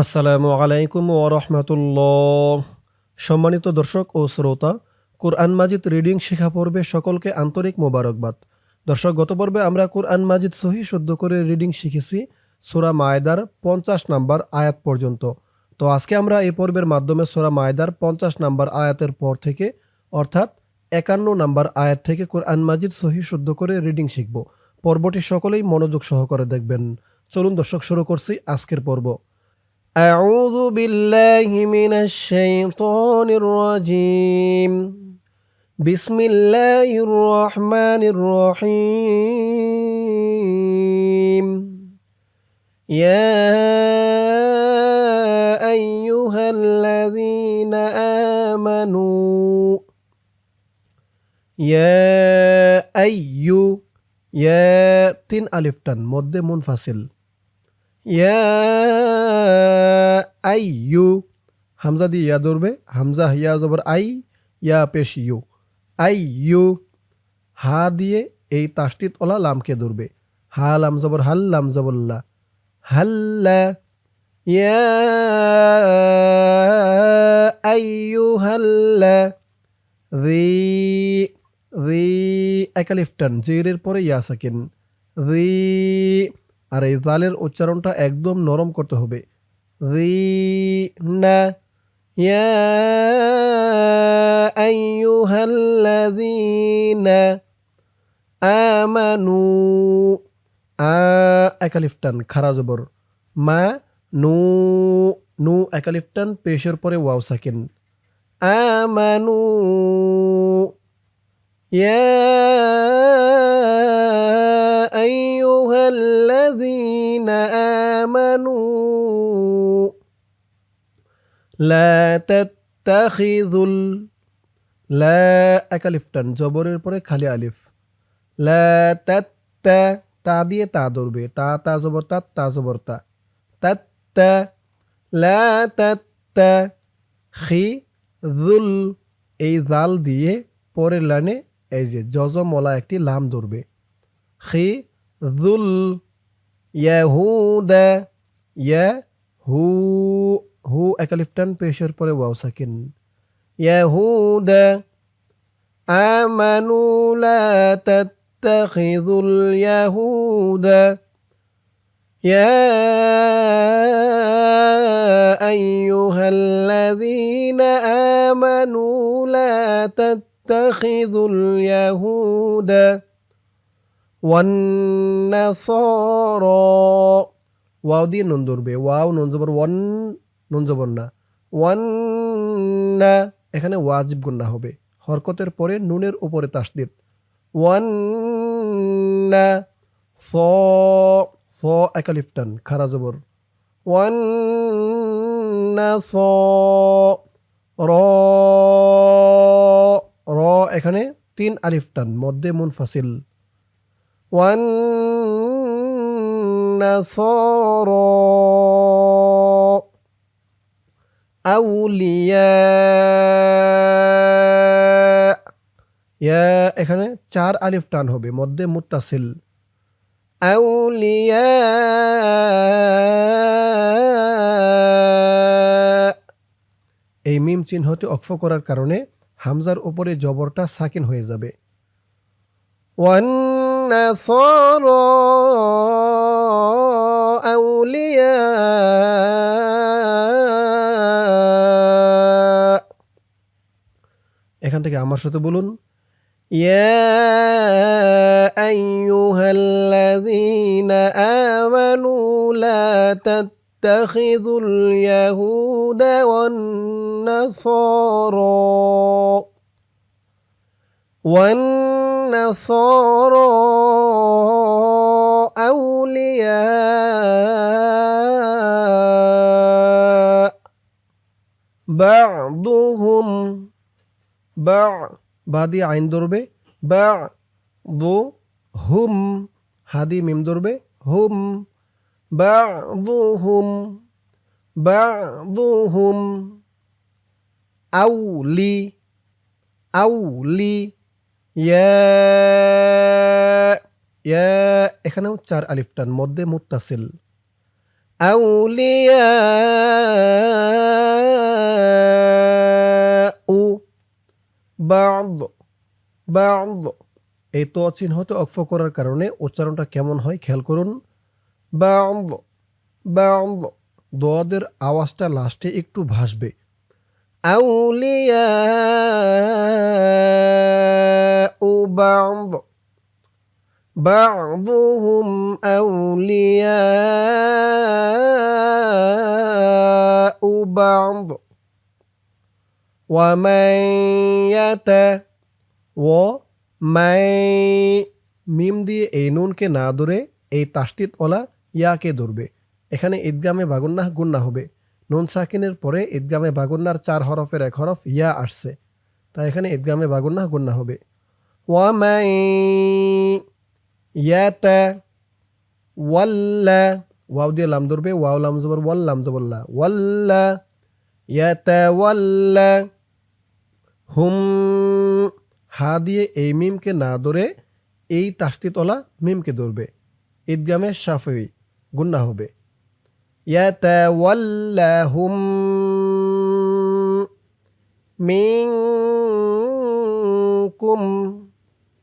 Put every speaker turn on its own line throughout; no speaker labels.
আসসালামু আলাইকুম ওরহমতুল্লাহ সম্মানিত দর্শক ও শ্রোতা, কোরআন মাজিদ রিডিং শেখা পর্বে সকলকে আন্তরিক মোবারকবাদ। দর্শক, গত পর্বে আমরা কোরআন মাজিদ সহি শুদ্ধ করে রিডিং শিখেছি, সোরা মায়দার পঞ্চাশ নাম্বার আয়াত পর্যন্ত। তো আজকে আমরা এই পর্বের মাধ্যমে সোরা মায়দার পঞ্চাশ নাম্বার আয়াতের পর থেকে, অর্থাৎ একান্ন নাম্বার আয়াত থেকে কোরআন মাজিদ সহি শুদ্ধ করে রিডিং শিখব। পর্বটি সকলেই মনোযোগ সহকারে দেখবেন। চলুন দর্শক, শুরু করছি আজকের পর্ব। أعوذ بالله من الشيطان الرجيم. بسم الله الرحمن الرحيم. يا أيها الذين آمنوا يا أيو يا تن ألف تن مد منفصل. আই ইউ হামজা দিয়ে ইয়া ধরবে, হামজা ইয়া জবর আই, ইয়া পেশ ইউ। আই ইউ হা দিয়ে এই তাস্তিত ওলা লামকে ধরবে। হা লাম জবর হাল, লাম জবল্লা হাল্লা, ইয়া আইয়ু হাল্লা। রি রি একালিফটান জিরের পরে ইয়া সাকিন। রি আর এই জালের উচ্চারণটা একদম নরম করতে হবে। রি না ইয়া আমানু আ একালিফটান, খারা জবর। মা নু নু একালিফটান, পেশের পরে ওয়াও সাকেন। আমানু ইয়া الذين آمنوا لا تتخذوا ال- لا একালিফটান জবরের পরে খালি আলিফ লা তাত্তা তা দিয়ে তা ধরবে তা তা জবর তা তা জবর তা তাত্তা লা তাত্তা খি জুল এই জাল দিয়ে পরের লাইনে এই যে জজমলা একটি লাম ধরবে খি জুল ইয়াহুদা ইয়া হু হু একালিফটান পেশের পরে ওয়াও সাকিন ইয়াহুদা আমানু লা তাত্তাখিযুল ইয়াহুদা يا أيها الذين آمنوا لا تتخذوا اليهود ওয়ান্নাসরা ওয়াও দিয়ে নুন ধরবে। ওয়াও নুন জবর ওয়ান, নুন জবর না। ওয়ান্না এখানে ওয়াজিব গুন্না হবে। হরকতের পরে নুনের উপরে তাসদিদ। ওয়ান্না স স একালিফটান খারা জবর। ওয়ান্না স, র র, এখানে তিন আলিফটান মধ্যে মুনফাসিল। والنصارى أولياء ইয়া এখানে চার আলিফ টান হবে মধ্যে মুত্তাসিল আউলিয়া এই মিম চিহ্নটি অক্ষ করার কারণে হামজার উপরে জবরটা সাকিন হয়ে যাবে والنصارى أولياء এখান থেকে আমার সাথে বলুন يا أيها الذين آمنوا لا تتخذوا اليهود والنصارى والنصارى أولياء بعضهم বাঁ বা দিয়ে আইন ধরবে বা দো হুম হাদি মিম ধরবে হুম বা দো হুম বা দো হুম আউলি আউলি ইয়া ইয়া, এখানেও চার আলিফটান মধ্যে মুত্তাসিল। আউলিয়াউ বাদ বাদ। এই তো চিহ্নতে অক্ষ করার কারণে উচ্চারণটা কেমন হয় খেয়াল করুন। বাদ দোয়াদের আওয়াজটা লাস্টে একটু ভাসবে। আউলিয়াউ বাদ بعضهم أولياء بعض ومن يت ومن মিম দিয়ে এই নুনকে না ধরে এই তাস্তিত ওলা ইয়াকে ধরবে এখানে ঈদগামে বাগুন্নাহ গুন্না হবে নুন সাকিনের পরে ঈদগামে বাগুন্নার চার হরফের এক হরফ ইয়া আসছে তাই এখানে ঈদগামে বাগুন্নাহ গুন্না হবে ওয়ামাই ইয়াতা ওয়াল্লা ওয়াও দিয়ে লাম ধরবে ওয়াও লাম জবর ওয়াল লাম জবল্লা ওয়াল্লা ইয়াতা ওয়াল্লা হুম হা দিয়ে এই মিমকে না ধরে এই তাস্তিতলা মিমকে ধরবে। ঈদগামে সাফি গুন্না হবে। হুম মিনকুম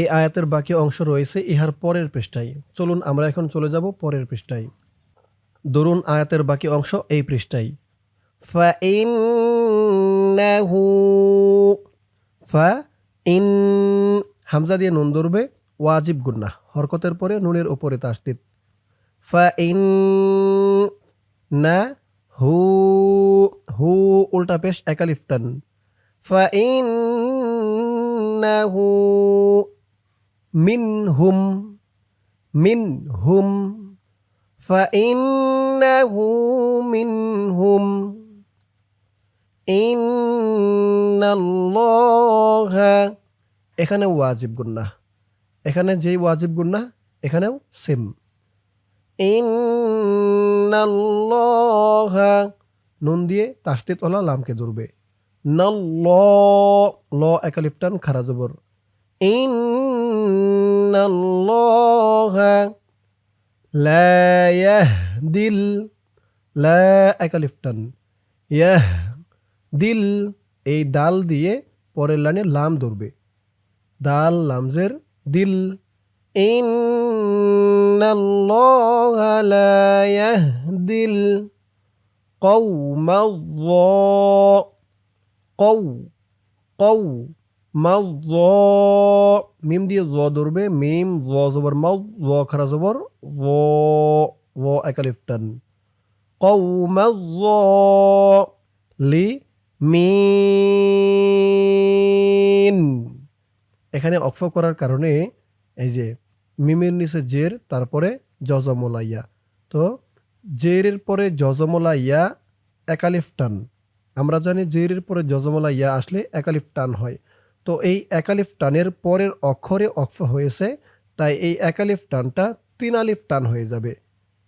এই আয়াতের বাকি অংশ রয়েছে ইহার পরের পৃষ্ঠায়। চলুন আমরা এখন চলে যাব পরের পৃষ্ঠায়। দরুন আয়াতের বাকি অংশ এই পৃষ্ঠায়। ফা ফা ইন হামজা দিয়ে নুন ধরবে, ওয়াজিব গুন্না হরকতের পরে নুনের ওপরে তাস্তিত ফা ইন না হু হু উল্টা পেশ একালিফটান ফা ইন্নাহু ইন না হু মিন হুম ইন্নাল্লাহা এখানে ওয়াজিব গুন্না। এখানে যেই ওয়াজিব গুন্না, এখানেও সেম। ইন্নাল্লাহা, নুন দিয়ে তাস্তিত ওলা লামকে ধরবে। নল্ল, ল একালিফটান খারা জবর ইন্নাল্লাহা লা ইয়াহদিল লা একালিফটান ইয়াহ দিল এই দাল দিয়ে পরের লাইনে লাম ধরবে। দাল লামজের দিল, ইন্নাল্লাহা লা ইয়াহদিল কওমা কৌ কৌ মাউ মিম দিয়ে জ ধরবে মিম জ জবর মাউ জ খারা জবর ও ও একালিফটান কৌমা লি মিন এখানে অক্ষ করার কারণে এই যে মিমের নিচে জের তারপরে জজমলাইয়া তো জেরের পরে জজমলাইয়া একালিফ টান আমরা জানি জেরের পরে জজমলাইয়া আসলে একালিফ টান হয় তো এই একালিফ টানের পরের অক্ষরে অক্ষ হয়েছে, তাই এই একালিফ টানটা তিন আলিফ টান হয়ে যাবে।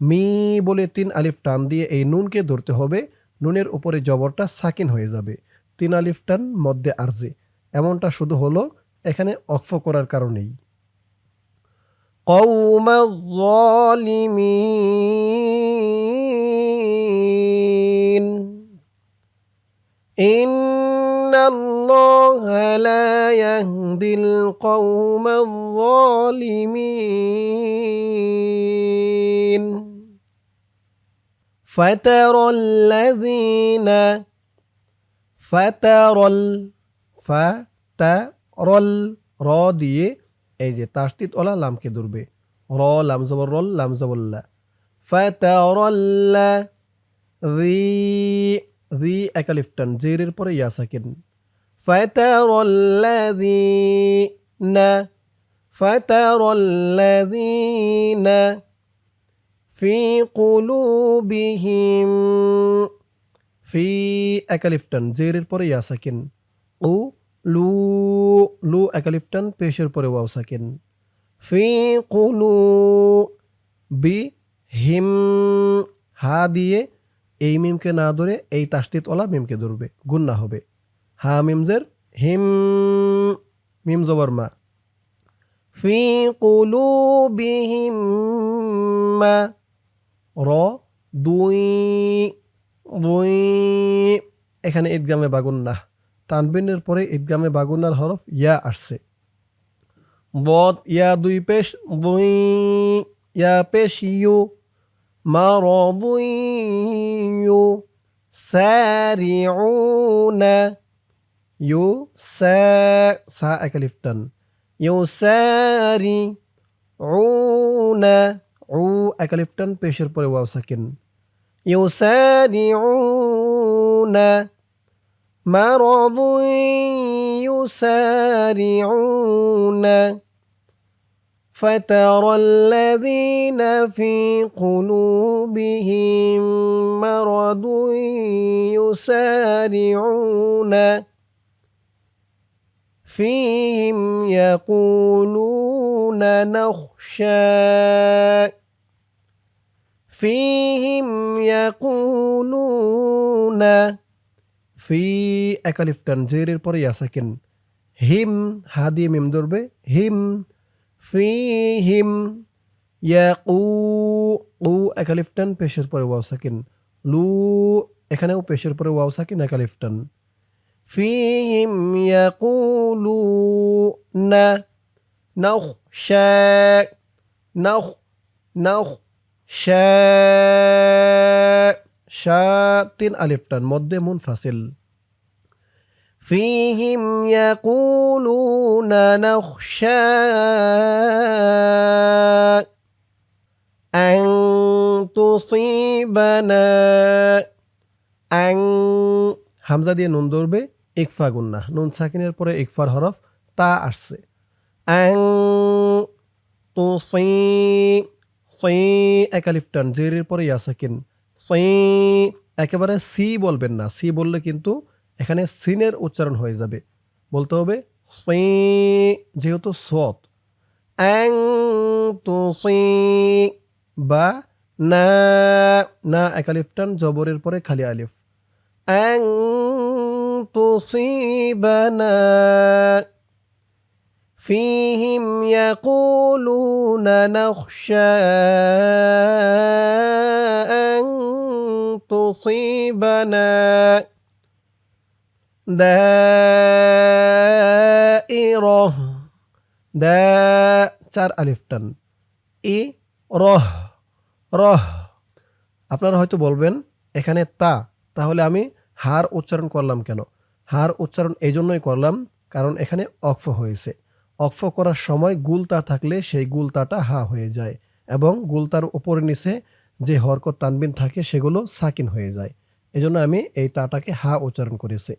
মি বলে তিন আলিফ টান দিয়ে এই নুনকে ধরতে হবে, নুনের উপরে জবরটা সাকিন হয়ে যাবে। তিন আলিফ টান মধ্যে আরজি। এমনটা শুধু হলো এখানে অক্ষ করার কারণেই। কৌমিমিন الله لا يهدي القوم الظالمين فترى الذين فترى فترى র দিয়ে এই যে তাস্তিত ওলা লামকে ধরবে র লাম জবর রল লাম জবল্লা ফাতারাল্লা রি রি একালিফটান জেরের পরে ইয়া সাকিন ফাতারাল্লাযীনা ফাতারাল্লাযীনা في قلوبهم ফি একালিফটান জেরের পরে ইয়া সাকিন উ লু লু একালিফটান পেশের পরে ওয়াও সাকিন ফি কুলু বি হিম হা দিয়ে এই মিমকে না ধরে এই তাস্তিত ওলা মিমকে ধরবে গুন্না হবে হা মিমজের হিম, মিম জবর মা। ফি কুলুবিহিম মা। র, দুই দুই, এখানে ঈদগামে বাগুন্না। তানবিনের পরে ঈদগামে বাগুন্নার হরফ ইয়া আসছে। বদ, ইয়া দুই পেশ, দুই, ইয়া পেশ, ইউ। মা, র, দুই, ইউ। স্যারিউনা। يو سا أكلف دن يسارعون عو أكلف دن بيشر بري واو ساكن. يسارعون مرض يسارعون فترى الذين في قلوبهم مرض يسارعون فيهم يقولون نخشى فيهم يقولون في একালিফ তানজিরের পরে ইয়াসাকিন হিম হা দিয়ে মিম ধরবে হিম ফিহিম ইয়াকু উ একালিফটান পেশের পরে ওয়াও সাকিন লু এখানেও পেশের পরে ওয়াও সাকিন একালিফটান ফিহিম ইয়াকুলু না নাও শাক নাও নাও শা তিন আলিফটান মধ্যে মুন ফাসিল فيهم يقولون نخشى أن تصيبنا أن হামজা দিয়ে নুন ধরবে ইকফা গুন্না নুন সাকিনের পরে ইকফার হরফ তা আসছে। আং তুসি সি একালিফটান জেরের পরে ইয়া সাকিন। সি, একেবারে সি বলবেন না, সি বললে কিন্তু এখানে সিনের উচ্চারণ হয়ে যাবে। বলতে হবে সি, যেহেতু সত অ্যাং তো, সি, বা, না না একালিফটান জবরের পরে খালি আলিফ। অ্যাং তো সি বা না فيهم يقولون نخشى أن تصيبنا দাইরা দা চার আলিফ টান ই রহ রহ আপনারা হয়তো বলবেন এখানে তা তাহলে আমি হার উচ্চারণ করলাম কেন হার উচ্চারণ এই জন্যই করলাম কারণ এখানে অক্ফ হয়েছে অক্ফ করার সময় গুলতা থাকলে সেই গুলতাটা হা হয়ে যায় এবং গুলতার উপরে নিচে যে হরকত তানবিন থাকে সেগুলো সাকিন হয়ে যায় এজন্য আমি এই তাটাকে হা উচ্চারণ করেছি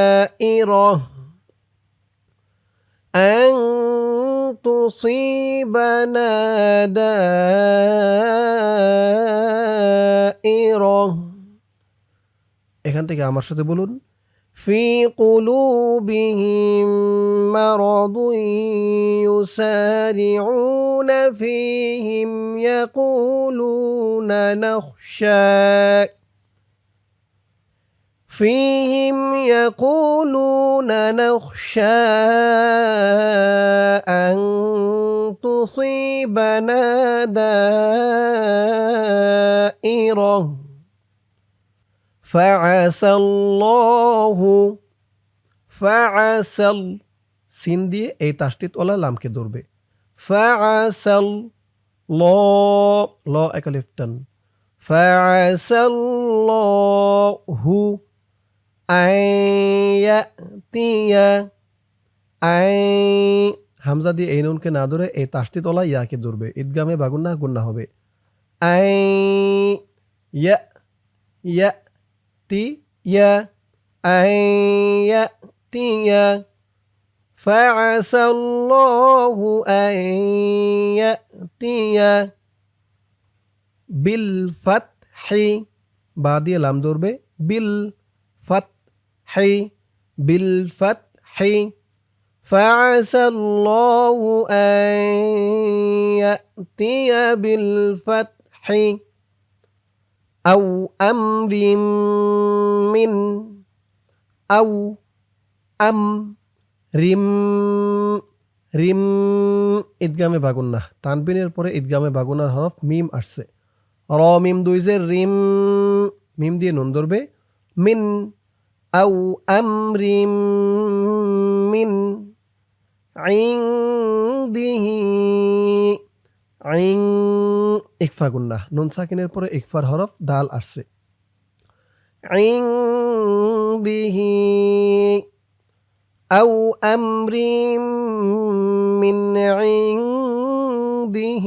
دائرة أن تصيبنا دائرة এখান থেকে আমার সাথে বলুন في قلوبهم مرض يسارعون فيهم يقولون نخشى فيهم يقولون نخشى أن تصيبنا دائرة فعسى الله فعسى সিন দিয়ে এই তাস্তিত ওলা লামকে ধরবে ফাআসাল ল ল একালিফটান ফাআসাল্লাহু আয়াতিয়া আই হামজা দিয়ে এই নুনকে না ধরে এই তাস্তি তলা ইয়াকে ধরবে ঈদগামে বাগুন্না গুন্না হবে আই ইয়া ইয়া يأتي أن يأتي فعسى الله أن يأتي بالفتح. بعد لام ضربة بالفتح. بالفتح. فعسى الله أن يأتي بالفتح. أو أمر من أو أم রিম রিম ঈদগামে বাগুন্না তানবিনের পরে ঈদগামে বাগুনার হরফ মিম আসছে র মিম দুই যে রিম মিম দিয়ে নুন ধরবে মিন আউ আম রিম মিন আইন্দিহি আইন ইকফা গুন্না নুন সাকিনের পরে ইকফার হরফ ডাল আসছে আইন্দিহি أو أمر من عنده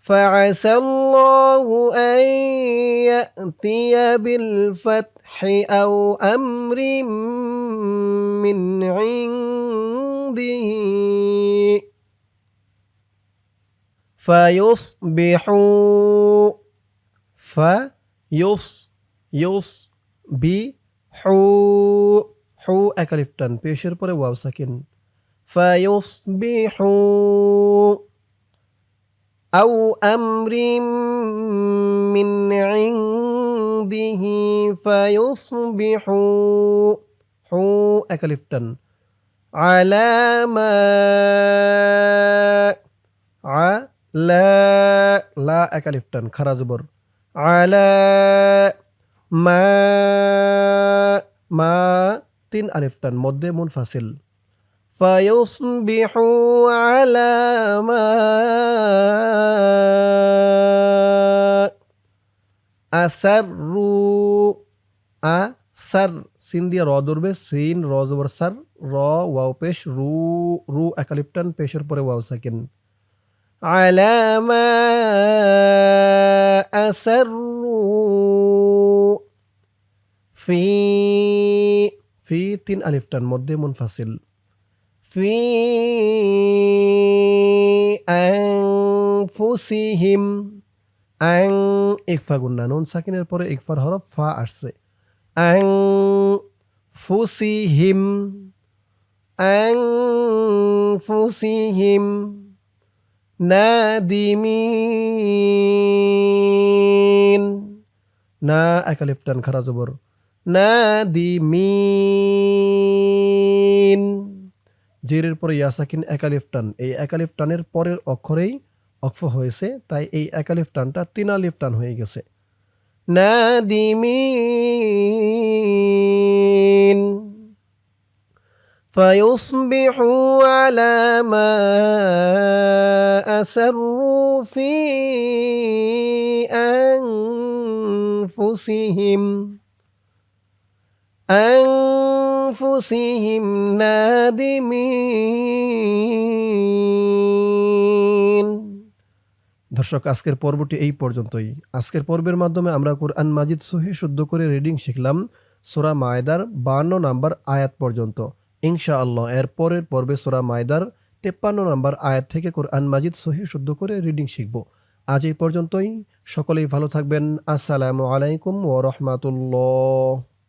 فعسى الله أن يأتي بالفتح أو أمر من عنده فيصبحوا فيص يص بي হু হু একালিফ টান পেশের পরে ওয়াও সাকিন ফায়ুসবিহু আও আমরিম মিন ইনদিহি ফায়ুসবিহু হু একালিফ টান আলামা আ লা লা একালিফ টান খারা জবর আলা মা মা তিন আলিফ টান মধ্যে মুনফাসিল فيصبحوا على ما أسروا أسر সিন দিয়ে র ধরবে সিন র জবর সার র ওয়াও পেশ রু রু একালিপটান পেশের পরে ওয়াও সাকিন على ما أسروا في في তিন আলিফ টান মধ্যে মুনফাসিল في أنفسهم আং ইকফা গুন্না নুন সাকিনের পরে ইকফার হরফ ফা আসছে আং ফুসিহিম আং ফুসিহিম নাদিমিন। না একালিফটান খারা জবর। নাদিমিন। জেরের পরে ইয়াসাকিন একালিফ টান এই একালিফ টানের পরের অক্ষরেই অক্ষ হয়েছে, তাই এই একালিফ টানটা তিনালিফ টান হয়ে গেছে। নাদিমিন। فيصبحوا على ما أسروا في أنفسهم أنفسهم نادمين দর্শক আজকের পর্বটি এই পর্যন্তই আজকের পর্বের মাধ্যমে আমরা কোরআন মাজিদ সহি শুদ্ধ করে রিডিং শিখলাম সোরা মায়দার বান্ন নাম্বার আয়াত পর্যন্ত ইনশাআল্লাহ, এর পরের পর্বে সোরা মায়দার তেপ্পান্ন নম্বর আয়াত থেকে কোরআন মাজিদ সহি শুদ্ধ করে রিডিং শিখব। আজ এই পর্যন্তই, সকলেই ভালো থাকবেন। আসসালামু আলাইকুম ও রহমাতুল্লাহ।